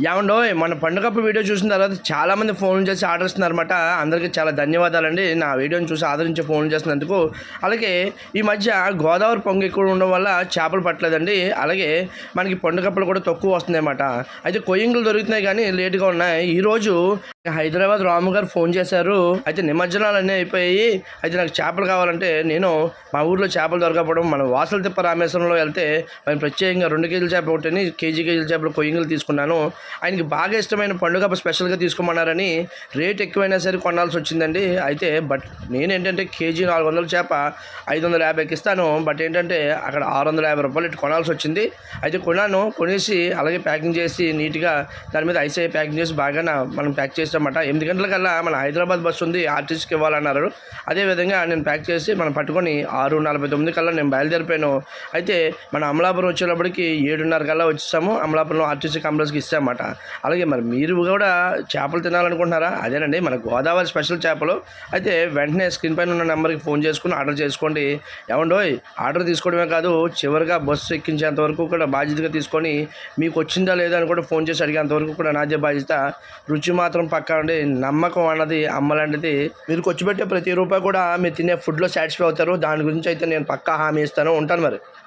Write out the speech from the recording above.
ఏమండో మన పండుగప్పుడు వీడియో చూసిన తర్వాత చాలామంది ఫోన్ చేసి ఆర్డర్ ఇస్తున్నారన్నమాట. అందరికీ చాలా ధన్యవాదాలండి. నా వీడియోని చూసి ఆదరించి ఫోన్ చేసినందుకు. అలాగే ఈ మధ్య గోదావరి పొంగు ఎక్కువ ఉండడం వల్ల చేపలు పట్టలేదండి. అలాగే మనకి పండుగప్పుడు కూడా తక్కువ వస్తుందన్నమాట. అయితే కొయ్యింగులు దొరుకుతున్నాయి కానీ లేట్గా ఉన్నాయి. ఈరోజు హైదరాబాద్ రాము గారు ఫోన్ చేశారు. అయితే నిమజ్జనాలు అన్నీ అయిపోయి అయితే నాకు చేపలు కావాలంటే నేను మా ఊర్లో చేపలు దొరకపోవడం మన వాసల తిప్ప రామేశ్వరంలో వెళ్తే మేము ప్రత్యేకంగా రెండు కేజీల చేప ఒకటిని కేజీ కేజీల చేపలు కొయ్యింగులు తీసుకున్నాను. ఆయనకి బాగా ఇష్టమైన పండుగ స్పెషల్గా తీసుకోమన్నారని రేట్ ఎక్కువైనా సరే కొనాల్సి వచ్చిందండి. అయితే బట్ నేనేంటంటే కేజీ నాలుగు వందల చేప ఐదు వందల యాభైకి ఇస్తాను. బట్ ఏంటంటే అక్కడ ఆరు వందల యాభై రూపాయలు ఇటు కొనాల్సి వచ్చింది. అయితే కొన్నాను కొనేసి అలాగే ప్యాకింగ్ చేసి నీట్గా దాని మీద ఐసీ ప్యాకింగ్ చేసి బాగా మనం ప్యాక్ చేసామన్నమాట ఎనిమిది గంటలకల్లా మన హైదరాబాద్ బస్సు ఉంది ఆర్టీసీకి ఇవ్వాలన్నారు. అదేవిధంగా నేను ప్యాక్ చేసి మనం పట్టుకొని ఆరు నలభై తొమ్మిది కల్లా నేను బయలుదేరిపోయాను. అయితే మన అమలాపురం వచ్చేటప్పటికి ఏడున్నర కల్లా వచ్చేసాము. అమలాపురం ఆర్టీసీ కాంప్లెక్స్కి అనమాట అలాగే మరి మీరు కూడా చేపలు తినాలనుకుంటున్నారా? అదేనండి మన గోదావరి స్పెషల్ చేపలు. అయితే వెంటనే స్క్రీన్ పైన ఉన్న నెంబర్కి ఫోన్ చేసుకుని ఆర్డర్ చేసుకోండి. ఏమండోయ్ ఆర్డర్ తీసుకోవడమే కాదు చివరిగా బస్సు ఎక్కించేంత వరకు కూడా బాధ్యతగా తీసుకొని మీకు వచ్చిందా లేదా అని కూడా ఫోన్ చేసి అడిగేంత వరకు కూడా నాదే బాధ్యత. రుచి మాత్రం పక్కా ఉండి నమ్మకం అన్నది అమ్మలాంటిది మీరు ఖర్చు పెట్టే ప్రతి రూపాయి కూడా మీరు తినే ఫుడ్లో సాటిస్ఫై అవుతారు. దాని గురించి అయితే నేను పక్కా హామీ ఇస్తాను. ఉంటాను మరి.